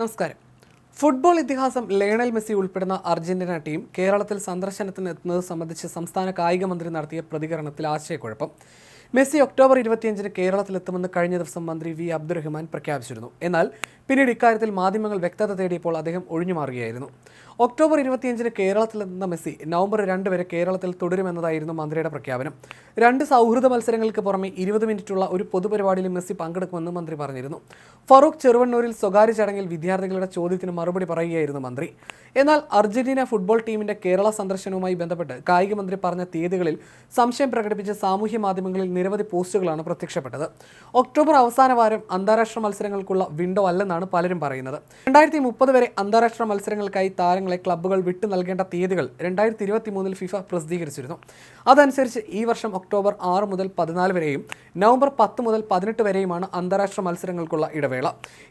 നമസ്കാരം. ഫുട്ബോൾ ഇതിഹാസം Lionel Messi ഉൾപ്പെടുന്ന അർജന്റീന ടീം കേരളത്തിൽ സന്ദർശനത്തിന് എത്തുന്നത് സംബന്ധിച്ച് സംസ്ഥാന കായിക മന്ത്രി നടത്തിയ പ്രതികരണത്തിൽ ആശയക്കുഴപ്പം. മെസ്സി ഒക്ടോബർ ഇരുപത്തിയഞ്ചിന് കേരളത്തിലെത്തുമെന്ന് കഴിഞ്ഞ ദിവസം മന്ത്രി വി അബ്ദുറഹ്മാൻ പ്രഖ്യാപിച്ചിരുന്നു. എന്നാൽ പിന്നീട് ഇക്കാര്യത്തിൽ മാധ്യമങ്ങൾ വ്യക്തത തേടിയപ്പോൾ അദ്ദേഹം ഒഴിഞ്ഞു മാറുകയായിരുന്നു. ഒക്ടോബർ ഇരുപത്തിയഞ്ചിന് കേരളത്തിലെത്തുന്ന മെസ്സി നവംബർ രണ്ട് വരെ കേരളത്തിൽ തുടരുമെന്നതായിരുന്നു മന്ത്രിയുടെ പ്രഖ്യാപനം. രണ്ട് സൗഹൃദ മത്സരങ്ങൾക്ക് പുറമെ ഇരുപത് മിനിറ്റുള്ള ഒരു പൊതുപരിപാടിയിൽ മെസ്സി പങ്കെടുക്കുമെന്ന് മന്ത്രി പറഞ്ഞിരുന്നു. ഫറൂഖ് ചെറുവണ്ണൂരിൽ സ്വകാര്യ ചടങ്ങിൽ വിദ്യാർത്ഥികളുടെ ചോദ്യത്തിന് മറുപടി പറയുകയായിരുന്നു മന്ത്രി. എന്നാൽ അർജന്റീന ഫുട്ബോൾ ടീമിന്റെ കേരള സന്ദർശനവുമായി ബന്ധപ്പെട്ട് കായികമന്ത്രി പറഞ്ഞ തീയതികളിൽ സംശയം പ്രകടിപ്പിച്ച് സാമൂഹ്യ മാധ്യമങ്ങളിൽ നിരവധി പോസ്റ്റുകളാണ് പ്രത്യക്ഷപ്പെട്ടത്. ഒക്ടോബർ അവസാന വാരം അന്താരാഷ്ട്ര മത്സരങ്ങൾക്കുള്ള വിൻഡോ അല്ലെന്നാണ് പലരും പറയുന്നത്. രണ്ടായിരത്തി മുപ്പത് വരെ അന്താരാഷ്ട്ര മത്സരങ്ങൾക്കായി താരങ്ങളെ ക്ലബ്ബുകൾ വിട്ടു നൽകേണ്ട തീയതികൾ രണ്ടായിരത്തി ഇരുപത്തി മൂന്നിൽ ഫിഫ പ്രസിദ്ധീകരിച്ചിരുന്നു. അതനുസരിച്ച് ഈ വർഷം ഒക്ടോബർ ആറ് മുതൽ പതിനാല് വരെയും നവംബർ പത്ത് മുതൽ പതിനെട്ട് വരെയുമാണ് അന്താരാഷ്ട്ര മത്സരങ്ങൾക്കുള്ള ഇടവേള.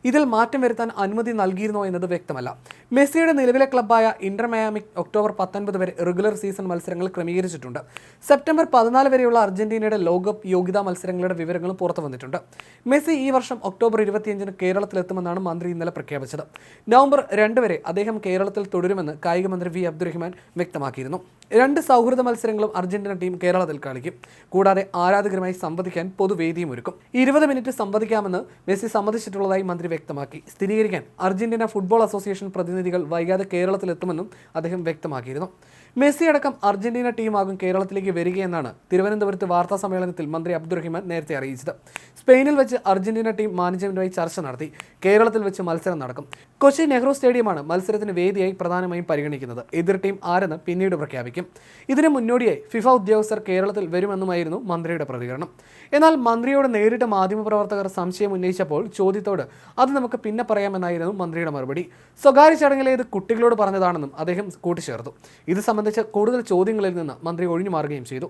ഇതിൽ മാറ്റം വരുത്താൻ അനുമതി നൽകിയിരുന്നോ എന്നത് വ്യക്തമല്ല. മെസ്സിയുടെ നിലവിലെ ക്ലബ്ബായ ഇന്റർ മയാമി ഒക്ടോബർ പത്തൊൻപത് വരെ റെഗുലർ സീസൺ മത്സരങ്ങൾ ക്രമീകരിച്ചിട്ടുണ്ട്. സെപ്റ്റംബർ പതിനാല് വരെയുള്ള അർജന്റീനയുടെ ലോകകപ്പ് യോഗ്യതാ മത്സരങ്ങളുടെ വിവരങ്ങളും പുറത്തു വന്നിട്ടുണ്ട്. മെസ്സി ഈ വർഷം ഒക്ടോബർ ഇരുപത്തിയഞ്ചിന് കേരളത്തിലെത്തുമെന്നാണ് മന്ത്രി ഇന്നലെ പ്രഖ്യാപിച്ചത്. നവംബർ രണ്ട് വരെ അദ്ദേഹം കേരളത്തിൽ തുടരുമെന്ന് കായിക മന്ത്രി വി അബ്ദുറഹ്മാൻ വ്യക്തമാക്കിയിരുന്നു. രണ്ട് സൗഹൃദ മത്സരങ്ങളും അർജന്റീന ടീം കേരളത്തിൽ കളിക്കും. കൂടാതെ ആരാധകരുമായി സംവദിക്കാൻ പൊതുവേദിയും ഒരുക്കും. ഇരുപത് മിനിറ്റ് സംവദിക്കാമെന്ന് മെസ്സി സമ്മതിച്ചിട്ടുള്ളതായി മന്ത്രി വ്യക്തമാക്കി. സ്ഥിരീകരിക്കാൻ അർജന്റീന ഫുട്ബോൾ അസോസിയേഷൻ പ്രതിനിധികൾ വൈകാതെ കേരളത്തിലെത്തുമെന്നും അദ്ദേഹം വ്യക്തമാക്കിയിരുന്നു. മെസ്സി അടക്കം അർജന്റീന ടീമാകും കേരളത്തിലേക്ക് വരികയെന്നാണ് തിരുവനന്തപുരത്ത് വാർത്താ സമ്മേളനത്തിൽ മന്ത്രി അബ്ദുറഹിമാൻ നേരത്തെ അറിയിച്ചത്. സ്പെയിനിൽ വെച്ച് അർജന്റീന ടീം മാനേജ്മെന്റുമായി ചർച്ച നടത്തി. കേരളത്തിൽ വെച്ച് മത്സരം നടക്കും. കൊച്ചി നെഹ്റു സ്റ്റേഡിയമാണ് മത്സരത്തിന് വേദിയായി പ്രധാനമായും പരിഗണിക്കുന്നത്. എതിർ ടീം ആരെന്ന് പിന്നീട് പ്രഖ്യാപിക്കും. ഇതിന് മുന്നോടിയായി ഫിഫ ഉദ്യോഗസ്ഥർ കേരളത്തിൽ വരുമെന്നുമായിരുന്നു മന്ത്രിയുടെ പ്രതികരണം. എന്നാൽ മന്ത്രിയോട് നേരിട്ട് മാധ്യമപ്രവർത്തകർ സംശയം ഉന്നയിച്ചപ്പോൾ ചോദ്യത്തോട് അത് നമുക്ക് പിന്നെ പറയാമെന്നായിരുന്നു മന്ത്രിയുടെ മറുപടി. സ്വകാര്യ ചടങ്ങിലേത് കുട്ടികളോട് പറഞ്ഞതാണെന്നും അദ്ദേഹം കൂട്ടിച്ചേർത്തു. ഇത് സംബന്ധിച്ച് കൂടുതൽ ചോദ്യങ്ങളിൽ നിന്ന് മന്ത്രി ഒഴിഞ്ഞു മാറുകയും ചെയ്തു